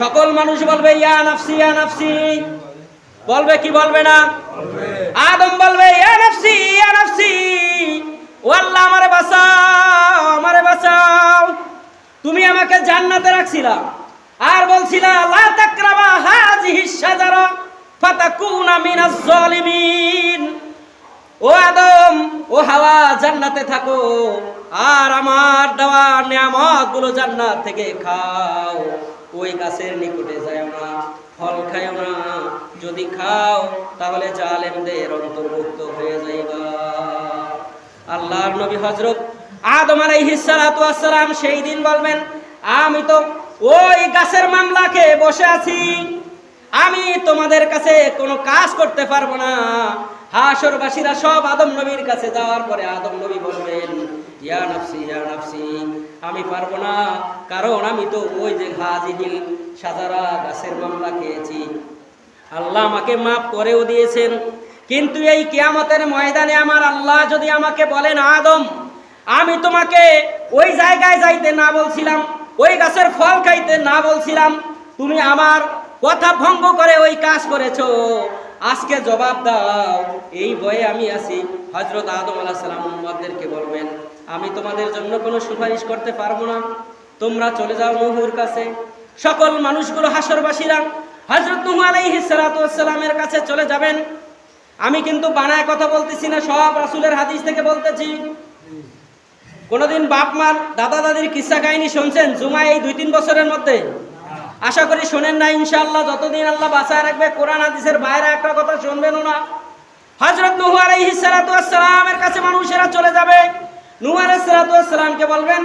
সকল মানুষ বলবে, ইয়া নাফসি ইয়া নাফসি। বলবে কি বলবে না? আদম বলবে, ইয়া নাফসি ইয়া নাফসি। ও আমারে বাঁচাও আমারে বাঁচাও। তুমি আমাকে জান্নাতে রাখছিলা। আর বলছিলা, লা তাকরাবা হাযিহি শাজারা ফাতাকুনা মিনাজ জালিমিন ও আদম, ও হাওয়া, জান্নাতে থাকো। আর আমার দেওয়া নিয়ামতগুলো জান্নাত থেকে খাও। ওই গাছের নিকটে যায় না, ফল খায় না। যদি খাও, তাহলে জালেমদের অন্তর্ভুক্ত হয়ে যাইবা। আল্লাহর নবী হজরত আদম আলাইহিস সালাতু আসসালাম সেই দিন বলবেন, আমি তো ওই গাছের মামলাকে বসে আছি। আমি তোমাদের কাছে কোনো কাজ করতে পারব না। হাসরবাসীরা সব আদম নবীর কাছে যাওয়ার পরে আদম নবী বলবেন ইয়া নাফসি ইয়া নাফসি, আমি পারব না। কারণ আমি তো ওই যে হাজিহিল সাজারা গাছের মামলা খেয়েছি। আল্লাহ আমাকে মাফ করেও দিয়েছেন। কিন্তু এই কিয়ামতের ময়দানে আমার আল্লাহ যদি আমাকে বলেন, আদম, আমি তোমাকে ওই জায়গায় যাইতে না বলছিলাম, ওই গাছের ফল খাইতে না বলছিলাম, তুমি আমার কথা ভঙ্গ করে ওই কাজ করেছ। আজকে জবাব দাও। এই ভয়ে আমি আছি। হজরত আদম আলাহ সালাম বলবেন আমি তোমাদের জন্য কোনো সুপারিশ করতে পারব না। তোমরা চলে যাও নহুর কাছে। সকল মানুষগুলো হাসরবাসীরা হজরত নুহু ওয়াসসালামের কাছে চলে যাবেন। আমি কিন্তু বানায় কথা বলতেছি না, সব রাসূলের হাদিস থেকে বলতেছি। কোনোদিন বাপ মার দাদা দাদির কিস্সা কাহিনী শুনছেন? জুমা এই দুই তিন বছরের মধ্যে? আশা করি শোনেন না ইনশাল্লাহ যতদিন আল্লাহ বাঁচায় রাখবে, কোরআন হাদিসের বাইরে একটা কথা শুনবেনও না। হযরত নূহ আলাইহিস সালাতু কাছে মানুষেরা চলে যাবে। নূহ আলাইহিস সালাতু বলবেন,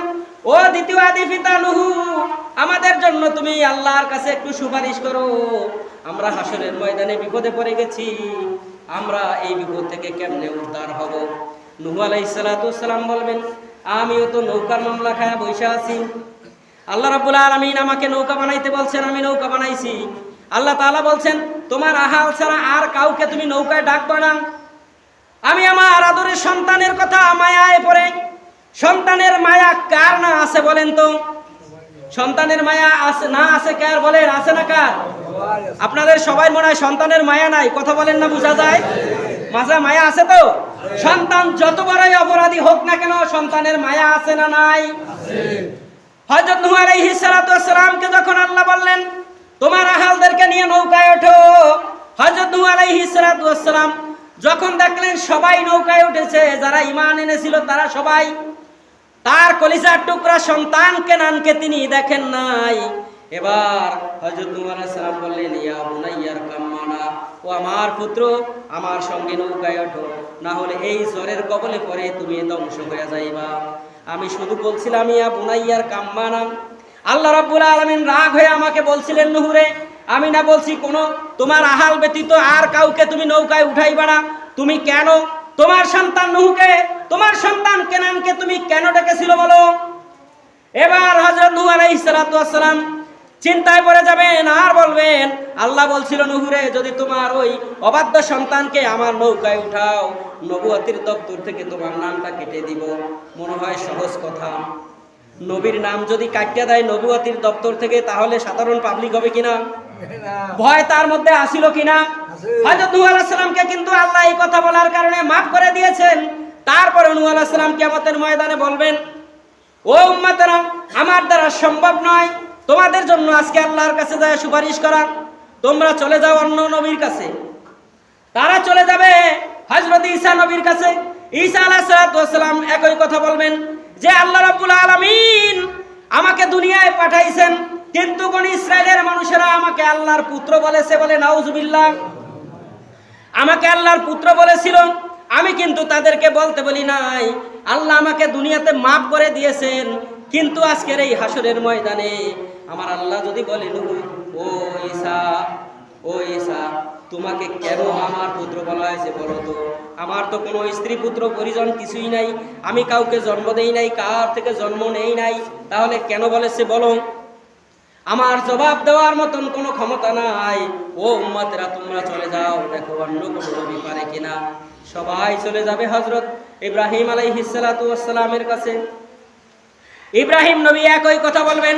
ও দ্বিতীয় আদি পিতা নুহু, আমাদের জন্য তুমি আল্লাহর কাছে একটু সুপারিশ করো। আমরা হাসরের ময়দানে বিপদে পড়ে গেছি। আমরা এই বিপদ থেকে কেমনে উদ্ধার হব? নুহু আলাইহিস বলবেন, আমিও তো নৌকার মামলা খায় বৈশা আছি। আল্লাহ রাব্বুল আলামিন আমাকে নৌকা বানাইতে বলছেন, আমি নৌকা বানাইছি। আল্লাহ তাআলা বলছেন, তোমার আহাল ছাড়া আর কাউকে তুমি নৌকায় ডাক না। আমি আমার আদরের সন্তানের কথা মায়ায় পড়ে। সন্তানের মায়া কার না আছে বলেন তো? সন্তানের মায়া আছে না আছে কার বলেন? আছে না কার? আপনাদের সবাই মনে হয় সন্তানের মায়া নাই। কথা বলেন না, বোঝা যায়? মাঝে মায়া আছে তো? সন্তান যত বড়ই অপরাধী হোক না কেন, সন্তানের মায়া আছে না নাই? হযরত নূহ আলাইহিস সালাতু যখন আল্লাহ বললেন, তোমার আহালদেরকে নিয়ে নৌকায় ওঠো। হযরত নূহ আলাইহিস সালাতু ওয়াসসালাম যখন দেখলেন সবাই নৌকায় উঠেছে, যারা ঈমান এনেছিল তারা সবাই তার কলিজার টুকরা সন্তান কেনানকে তিনি দেখেন নাই। এবার নূহ আলাইহিস সালাম বললেন, ইয়া বুনাইয়ার কাম্মানা ও আমার পুত্র, আমার সঙ্গে নৌকায় ওঠো, না হলে এই জ্বরের কবলে পড়ে তুমি ধ্বংস হয়ে যাইবা। আমি শুধু বলছিলাম, ইয়া বুনাইয়ার কাম্মানা আল্লাহ রাব্বুল আলামিন রাগ হয়ে আমাকে বলছিলেন, নুহুরে আমি না বলছি কোন, তোমার আহাল ব্যতীত আর কাউকে তুমি নৌকায় উঠাইবা না। তুমি কেন? তোমার সন্তান নুহুকে, তোমার সন্তান কেনানকে তুমি কেন ডেকেছিল বলো? এবার হযরত নূহ আলাইহিস সালাতু ওয়াসসালাম চিন্তায় পড়ে যাবেন আর বলবেন, আল্লাহ বলছিল, নুহুরে, যদি তোমার ওই অবাধ্য সন্তানকে আমার নৌকায় উঠাও, নবুয়তির দপ্তর থেকে তোমার নামটা কেটে দিব। মনে হয় সহজ কথা। নবীর নাম যদি কাটিয়ে দেয় নবুয়তির দপ্তর থেকে, তাহলে সাধারণ পাবলিক হবে কিনা? ভয় তার মধ্যে আসিল কিনা? হযরত নূহ আলাইহিস সালামকে কিন্তু আল্লাহ এই কথা বলার কারণে মাফ করে দিয়েছেন। তারপরে নূহ আলাইহিস সালাম কিয়ামতের ময়দানে বলবেন ও উম্মাতেরা আমার দ্বারা সম্ভব নয়। তোমাদের জন্য আজকে আল্লাহর কাছে যায় সুপারিশ করা। তোমরা চলে যাও অন্য নবীর কাছে। তারা চলে যাবে হজরত ঈসা নবীর কাছে। ঈসা আলাইসালাম একই কথা বলবেন যে আল্লাহ রাব্বুল আলামিন আমাকে দুনিয়ায় পাঠাইছেন কিন্তু কোন ইসরায়েলের মানুষেরা আমাকে আল্লাহর পুত্র বলেছে বলে নাউজুবিল্লাহ। আমাকে আল্লাহর পুত্র বলেছিল, আমি কিন্তু তাদেরকে বলতে বলি নাই, আল্লাহ আমাকে দুনিয়াতে মাফ করে দিয়েছেন, কিন্তু আজকের এই হাসরের ময়দানে আমার আল্লাহ যদি বলেন ও ঈসা ও ঈসা, তোমাকে কেন আমার পুত্র বলা হয়েছে বলো তো? আমার তো কোনো স্ত্রী পুত্র পরিজন কিছুই নাই, আমি কাউকে জন্ম দেই নাই, কার থেকে জন্ম নেই নাই, তাহলে কেন বলেছে বলো? আমার জবাব দেওয়ার মতন কোনো ক্ষমতা নাই। ও উম্মাতেরা, তোমরা চলে যাও। দেখো অন্য কোনো নবী পারে কিনা। সবাই চলে যাবে হজরত ইব্রাহিম আলাইহিস সালাতু ওয়াসসালামের কাছে। ইব্রাহিম নবী একই কথা বলবেন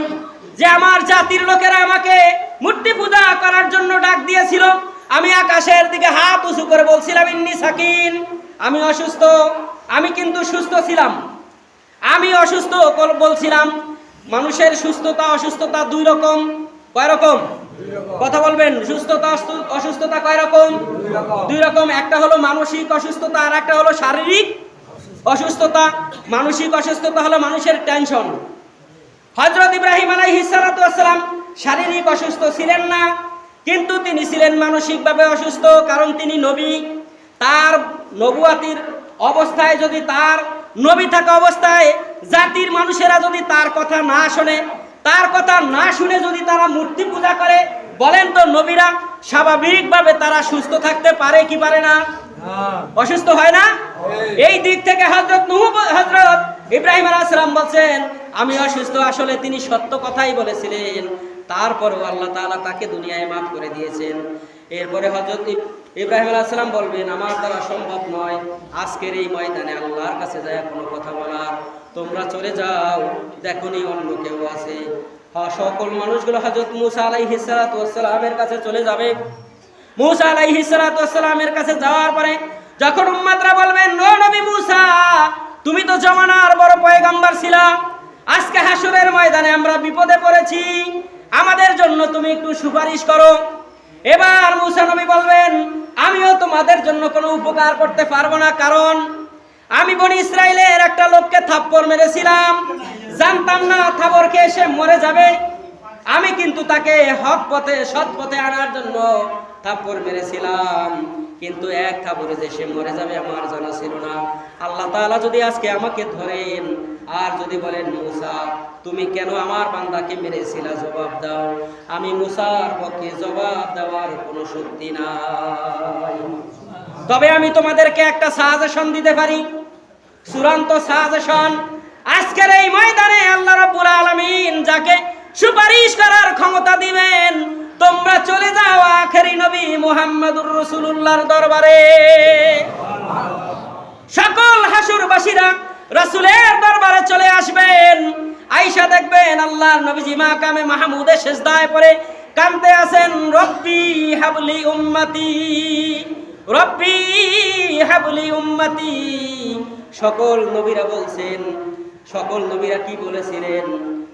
যে, আমার জাতির লোকেরা আমাকে মূর্তি পূজা করার জন্য ডাক দিয়েছিল। আমি আকাশের দিকে হাত উঁচু করে বলছিলাম, ইন্নি সাকিন, আমি অসুস্থ। আমি কিন্তু সুস্থ ছিলাম। আমি অসুস্থ বলছিলাম। মানুষের সুস্থতা, অসুস্থতা দুই রকম। কয় রকম? কথা বলবেন, সুস্থতা অসুস্থতা কয় রকম? দুই রকম। একটা হলো মানসিক অসুস্থতা, আর একটা হলো শারীরিক অসুস্থতা। মানসিক অসুস্থতা হলো মানুষের টেনশন। হজরত ইব্রাহিম আলাইহিসালাম শারীরিক অসুস্থ ছিলেন না, কিন্তু তিনি ছিলেন মানসিকভাবে অসুস্থ, কারণ তিনি নবী। তার নবুয়াতির অবস্থায় যদি তার নবী থাকা অবস্থায় জাতির মানুষেরা যদি তার কথা না শোনে, তার কথা না শুনে যদি তারা মূর্তি পূজা করে, বলেন তো নবীরা, স্বাভাবিকভাবে তারা সুস্থ থাকতে পারে কি পারে না? অসুস্থ হয় না? এই দিক থেকে হজরত হজরত ইব্রাহিম আলাইসালাম বলছেন, আমি অসুস্থ, আসলে তিনি সত্য কথাই বলেছিলেন। তারপরেও আল্লাহ তাআলা তাকে দুনিয়ায় মাফ করে দিয়েছেন। এরপরে হজরত ইব্রাহিম আলাইসালাম বলবেন, আমার দ্বারা সম্ভব নয়। আজকের এই ময়দানে আল্লাহর কাছে যায় কোনো কথা বলার তোমরা চলে যাও দেখনি অন্য কেউ আছে। হ্যাঁ, সকল মানুষগুলো হজরত মুসা আলাইহিস সালাতু ওয়াস সালামের কাছে চলে যাবে। মুসা আলাইহিস সালাতু ওয়াস সালামের কাছে যাওয়ার পরে যখন উম্মাদরা বলবেন নো নবী মুসা তুমি তো জমানার বড় পয়গাম্বার ছিলা। আজকে হাসুরের ময়দানে আমরা বিপদে পড়েছি। আমাদের জন্য তুমি একটু সুপারিশ করো। এবার মুসা নবী বলবেন আমিও তোমাদের জন্য কোনো উপকার করতে পারব না কারণ আমি বনি ইসরায়েলের একটা লোককে থাপ্পড় মেরেছিলাম। জানতাম না থাপড়কে এসে মরে যাবে। আমি কিন্তু তাকে হক পথে, সৎ পথে আনার জন্য থাপ্পড় মেরেছিলাম। কিন্তু এক থাপড়ে যে সে মরে যাবে আমার জানা ছিল না। আল্লাহ তাআলা যদি আজকে আমাকে ধরেন আর যদি বলেন, মুসা, তুমি কেন আমার বান্দাকে মেরেছিলা? জবাব দাও। আমি মুসার পক্ষে জবাব দেওয়ার কোনো শক্তি নাই। তবে আমি তোমাদেরকে একটা সাজেশন দিতে পারি। চূড়ান্ত সাজেশন। আজকের এই ময়দানে আল্লাহ রাব্বুল আলামিন যাকে সুপারিশ করার ক্ষমতা দিবেন, তোমরা চলে যাও আখেরি নবী মুহাম্মদুর রাসূলুল্লাহর দরবারে। সকল হাসুরবাসীরা রাসূলের দরবারে চলে আসবেন। আয়েশা দেখবেন আল্লাহর নবীজি মাকামে মাহমুদে সেজদায় পড়ে কানতে আছেন, রব্বি হাবলি উম্মতি, রব্বি হাবলি উম্মতি সকল নবীরা বলছেন, সকল নবীরা কি বলেছিলেন?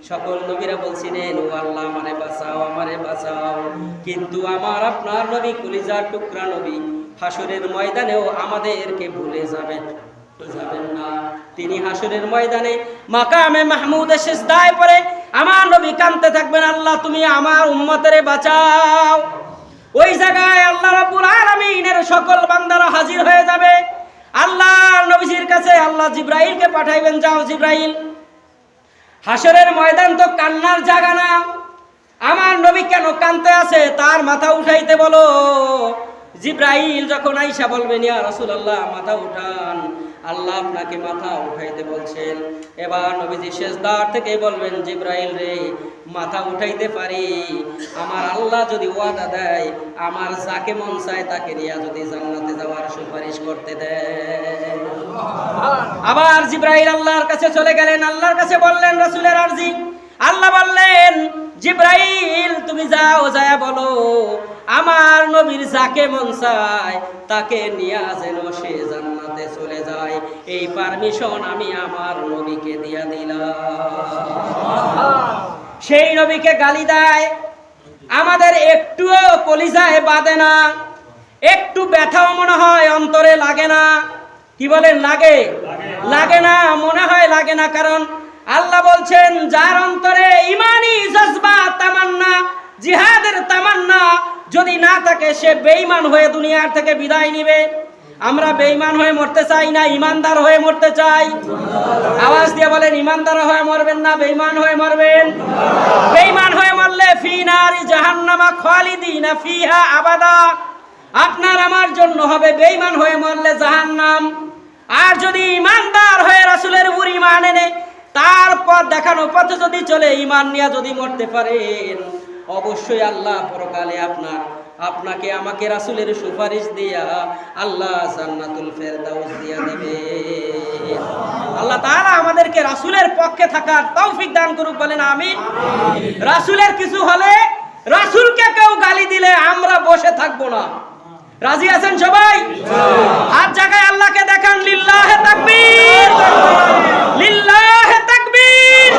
সকল নবীরা বলছিলেন, ও আল্লাহ, আমারে বাঁচাও আমারে বাঁচাও। কিন্তু আমার আপনার নবী কলিজার টুকরা নবী হাসুরের ময়দানেও আমাদেরকে ভুলে যাবেন। যাবেন না। তিনি হাসরের ময়দানে মাকামে মাহমুদে শেষদায় পরে আমার নবী কানতে থাকবেন, আল্লাহ, তুমি আমার উম্মতের বাঁচাও। ওই জায়গায় আল্লাহ রাব্বুল আলামিনের সকল বান্দারা হাজির হয়ে যাবে। আল্লাহ নবীজির কাছে আল্লাহ জিব্রাইলকে পাঠাইবেন, যাও জিব্রাইল। হাসরের ময়দান তো কান্নার জায়গা না। আমার নবী কেন কানতে আছে? তার মাথা উঠাইতে বলো। জিব্রাইল যখন আইসা বলবেন ইয়া রাসূলুল্লাহ, মাথা উঠান। আল্লাহ আপনাকে মাথা উঠাইতে বলছেন। এবার নবীজি শেষদার থেকে বলবেন, জিব্রাইল রে, মাথা উঠাইতে পারি। আমার আল্লাহ যদি ওয়াদা দেয়, আমার যাকে মন চায় তাকে নিয়ে যদি জান্নাতে যাওয়ার সুপারিশ করতে দেয়। আবার জিব্রাইল আল্লাহর কাছে চলে গেলেন। আল্লাহর কাছে বললেন, রাসূলের আরজি। আল্লাহ বললেন, জিব্রাইল, তুমি যাও, যায় বলো। আমার নবীর যাকে মন চায়, তাকে নিয়ে যেন সে জান্নাতে চলে যায়। এই পারমিশন আমি আমার নবীকে দিয়া দিলাম। সেই নবীকে গালি দেয়। আমাদের একটুও কলিজায় বাঁধে না। একটু ব্যথাও মনে হয়, অন্তরে লাগে না। কি বলেন, লাগে? লাগে না, মনে হয় লাগে না, কারণ আল্লাহ বলছেন, যার অন্তরে ইমানি জজবা, তামান্না তামান্না যদি না থাকে, সে বেঈমান হয়ে দুনিয়ার থেকে বিদায় নিবে। আমরা বেঈমান হয়ে মরতে চাই না ইমানদার হয়ে মরতে চাই। আওয়াজ দিয়ে বলেন ইমানদার হয়ে মরবেন না, বেঈমান হয়ে মরবেন। বেঈমান হয়ে মরলে ফি নারি জাহান্নামা খালিদিনা ফিহা আবাদা। আপনার আমার জন্য হবে বেঈমান হয়ে মরলে জাহান্নাম। আর যদি ইমানদার হয়ে রাসূলের উপর ঈমান এনে, তারপর দেখানো পথে যদি চলে, ঈমান নিয়ে যদি মরতে পারেন। অবশ্যই আল্লাহ পরকালে আপনার আপনাকে আমাকে রাসুলের সুপারিশ দিয়া আল্লাহ জান্নাতুল ফেরদাউস দিয়া দেবে। আল্লাহ তাআলা আমাদেরকে রাসুলের পক্ষে থাকার তৌফিক দান করুক বলেন আমি রাসুলের কিছু হলে রাসুলকে কেউ গালি দিলে আমরা বসে থাকব না। রাজি আছেন সবাই? আর জায়গায় আল্লাহকে দেখান লিল্লাহে তাকবীর। লিল্লাহে তাকবীর।